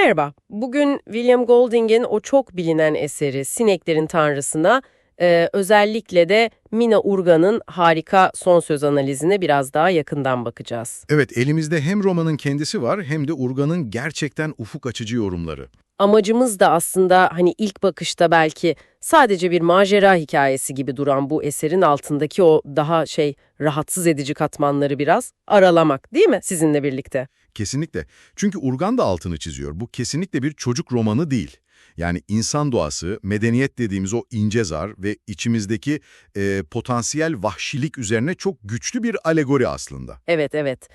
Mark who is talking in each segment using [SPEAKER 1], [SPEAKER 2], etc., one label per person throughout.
[SPEAKER 1] Merhaba, bugün William Golding'in o çok bilinen eseri Sineklerin Tanrısı'na, e, özellikle de Mina Urgan'ın harika son söz analizine biraz daha yakından bakacağız.
[SPEAKER 2] Evet, elimizde hem romanın kendisi var hem de Urgan'ın gerçekten ufuk açıcı yorumları.
[SPEAKER 1] Amacımız da aslında hani ilk bakışta belki sadece bir macera hikayesi gibi duran bu eserin altındaki o daha şey rahatsız edici katmanları biraz aralamak değil mi sizinle birlikte?
[SPEAKER 2] Kesinlikle. Çünkü Urgan da altını çiziyor. Bu kesinlikle bir çocuk romanı değil. Yani insan doğası, medeniyet dediğimiz o ince zar ve içimizdeki e, potansiyel vahşilik üzerine çok güçlü bir alegori aslında.
[SPEAKER 1] Evet, evet.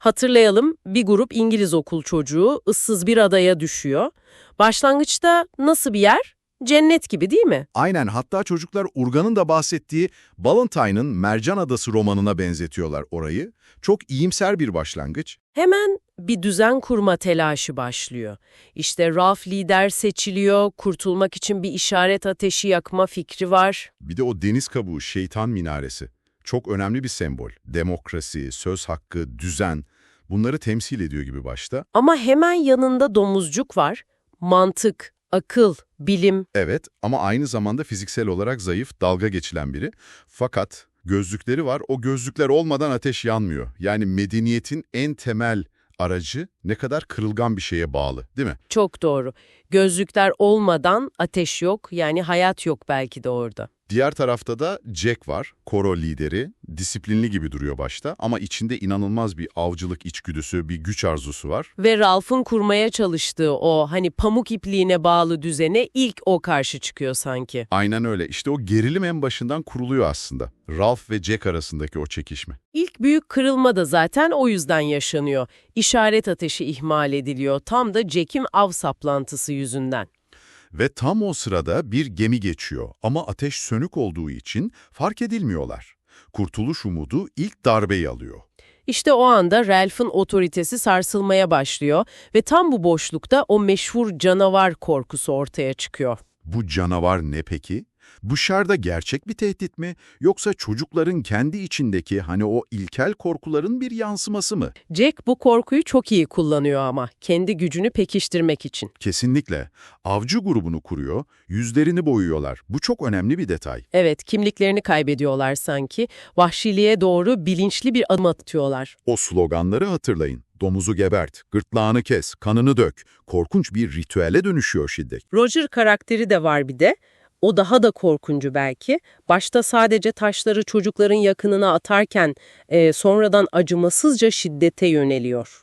[SPEAKER 1] Hatırlayalım, bir grup İngiliz okul çocuğu ıssız bir adaya düşüyor. Başlangıçta nasıl bir yer? Cennet gibi değil mi?
[SPEAKER 2] Aynen hatta çocuklar Urgan'ın da bahsettiği Ballantyne'ın Mercan Adası romanına benzetiyorlar orayı. Çok iyimser bir başlangıç.
[SPEAKER 1] Hemen bir düzen kurma telaşı başlıyor. İşte Ralph lider seçiliyor, kurtulmak için bir işaret ateşi yakma fikri var.
[SPEAKER 2] Bir de o deniz kabuğu şeytan minaresi. Çok önemli bir sembol. Demokrasi, söz hakkı, düzen bunları temsil ediyor gibi başta.
[SPEAKER 1] Ama hemen yanında domuzcuk var. Mantık, akıl, bilim.
[SPEAKER 2] Evet ama aynı zamanda fiziksel olarak zayıf, dalga geçilen biri. Fakat gözlükleri var. O gözlükler olmadan ateş yanmıyor. Yani medeniyetin en temel aracı ne kadar kırılgan bir şeye bağlı değil mi?
[SPEAKER 1] Çok doğru. Gözlükler olmadan ateş yok yani hayat yok belki de orada.
[SPEAKER 2] Diğer tarafta da Jack var, koro lideri. Disiplinli gibi duruyor başta ama içinde inanılmaz bir avcılık içgüdüsü, bir güç arzusu var.
[SPEAKER 1] Ve Ralph'ın kurmaya çalıştığı o hani pamuk ipliğine bağlı düzene ilk o karşı çıkıyor sanki.
[SPEAKER 2] Aynen öyle. İşte o gerilim en başından kuruluyor aslında. Ralph ve Jack arasındaki o çekişme.
[SPEAKER 1] İlk büyük kırılma da zaten o yüzden yaşanıyor. İşaret ateşi ihmal ediliyor tam da Jack'in av saplantısı yüzünden.
[SPEAKER 2] Ve tam o sırada bir gemi geçiyor ama ateş sönük olduğu için fark edilmiyorlar. Kurtuluş umudu ilk darbeyi alıyor.
[SPEAKER 1] İşte o anda Ralph'ın otoritesi sarsılmaya başlıyor ve tam bu boşlukta o meşhur canavar korkusu ortaya çıkıyor.
[SPEAKER 2] Bu canavar ne peki? Bu şarda gerçek bir tehdit mi yoksa çocukların kendi içindeki hani o ilkel korkuların bir yansıması mı?
[SPEAKER 1] Jack bu korkuyu çok iyi kullanıyor ama kendi gücünü pekiştirmek için.
[SPEAKER 2] Kesinlikle. Avcı grubunu kuruyor, yüzlerini boyuyorlar. Bu çok önemli bir detay.
[SPEAKER 1] Evet, kimliklerini kaybediyorlar sanki. Vahşiliğe doğru bilinçli bir adım atıyorlar.
[SPEAKER 2] O sloganları hatırlayın. Domuzu gebert, gırtlağını kes, kanını dök. Korkunç bir ritüele dönüşüyor şiddet.
[SPEAKER 1] Roger karakteri de var bir de. O daha da korkuncu belki. Başta sadece taşları çocukların yakınına atarken e, sonradan acımasızca şiddete yöneliyor.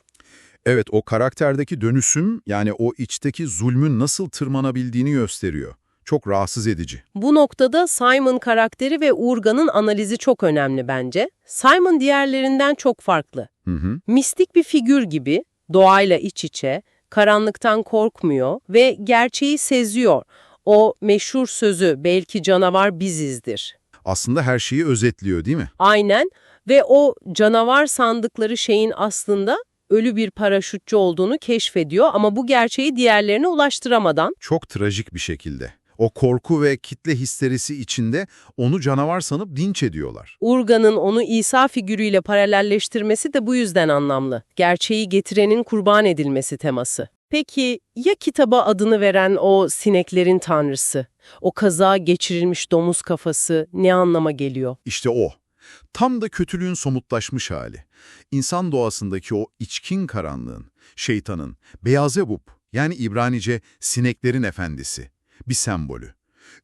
[SPEAKER 2] Evet, o karakterdeki dönüşüm yani o içteki zulmün nasıl tırmanabildiğini gösteriyor. Çok rahatsız edici.
[SPEAKER 1] Bu noktada Simon karakteri ve Urgan'ın analizi çok önemli bence. Simon diğerlerinden çok farklı.
[SPEAKER 2] Hı hı.
[SPEAKER 1] Mistik bir figür gibi, doğayla iç içe, karanlıktan korkmuyor ve gerçeği seziyor. O meşhur sözü belki canavar bizizdir.
[SPEAKER 2] Aslında her şeyi özetliyor değil mi?
[SPEAKER 1] Aynen ve o canavar sandıkları şeyin aslında ölü bir paraşütçü olduğunu keşfediyor ama bu gerçeği diğerlerine ulaştıramadan
[SPEAKER 2] Çok trajik bir şekilde. O korku ve kitle histerisi içinde onu canavar sanıp dinç ediyorlar.
[SPEAKER 1] Urgan'ın onu İsa figürüyle paralelleştirmesi de bu yüzden anlamlı. Gerçeği getirenin kurban edilmesi teması. Peki ya kitaba adını veren o sineklerin tanrısı? O kaza geçirilmiş domuz kafası ne anlama geliyor?
[SPEAKER 2] İşte o. Tam da kötülüğün somutlaşmış hali. İnsan doğasındaki o içkin karanlığın, şeytanın, Beyazebub yani İbranice sineklerin efendisi bir sembolü.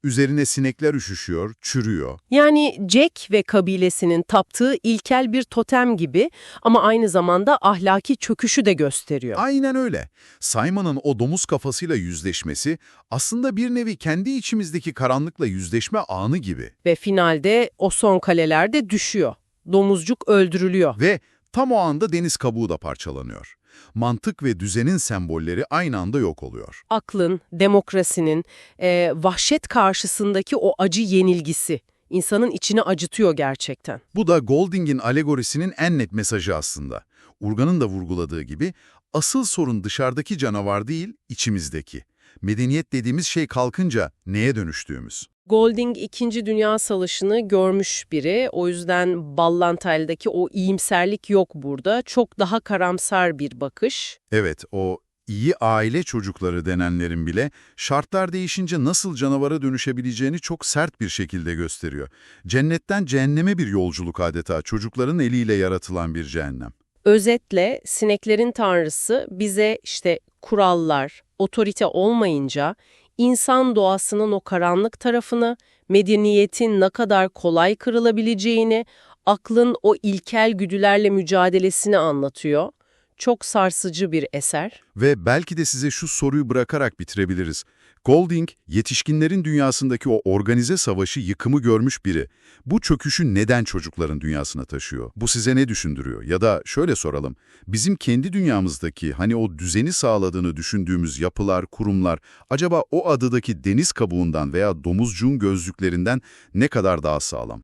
[SPEAKER 2] Üzerine sinekler üşüşüyor, çürüyor.
[SPEAKER 1] Yani Jack ve kabilesinin taptığı ilkel bir totem gibi ama aynı zamanda ahlaki çöküşü de gösteriyor.
[SPEAKER 2] Aynen öyle. Simon'ın o domuz kafasıyla yüzleşmesi aslında bir nevi kendi içimizdeki karanlıkla yüzleşme anı gibi.
[SPEAKER 1] Ve finalde o son kalelerde düşüyor. Domuzcuk öldürülüyor.
[SPEAKER 2] Ve tam o anda deniz kabuğu da parçalanıyor. Mantık ve düzenin sembolleri aynı anda yok oluyor.
[SPEAKER 1] Aklın, demokrasinin, e, vahşet karşısındaki o acı yenilgisi insanın içini acıtıyor gerçekten.
[SPEAKER 2] Bu da Golding'in alegorisinin en net mesajı aslında. Urgan'ın da vurguladığı gibi asıl sorun dışarıdaki canavar değil, içimizdeki. Medeniyet dediğimiz şey kalkınca neye dönüştüğümüz.
[SPEAKER 1] Golding 2. Dünya Savaşı'nı görmüş biri. O yüzden Ballantyne'daki o iyimserlik yok burada. Çok daha karamsar bir bakış.
[SPEAKER 2] Evet, o iyi aile çocukları denenlerin bile şartlar değişince nasıl canavara dönüşebileceğini çok sert bir şekilde gösteriyor. Cennetten cehenneme bir yolculuk adeta çocukların eliyle yaratılan bir cehennem.
[SPEAKER 1] Özetle sineklerin tanrısı bize işte kurallar, otorite olmayınca insan doğasının o karanlık tarafını, medeniyetin ne kadar kolay kırılabileceğini, aklın o ilkel güdülerle mücadelesini anlatıyor. Çok sarsıcı bir eser.
[SPEAKER 2] Ve belki de size şu soruyu bırakarak bitirebiliriz. Golding, yetişkinlerin dünyasındaki o organize savaşı yıkımı görmüş biri. Bu çöküşü neden çocukların dünyasına taşıyor? Bu size ne düşündürüyor? Ya da şöyle soralım, bizim kendi dünyamızdaki hani o düzeni sağladığını düşündüğümüz yapılar, kurumlar acaba o adadaki deniz kabuğundan veya domuzcuğun gözlüklerinden ne kadar daha sağlam?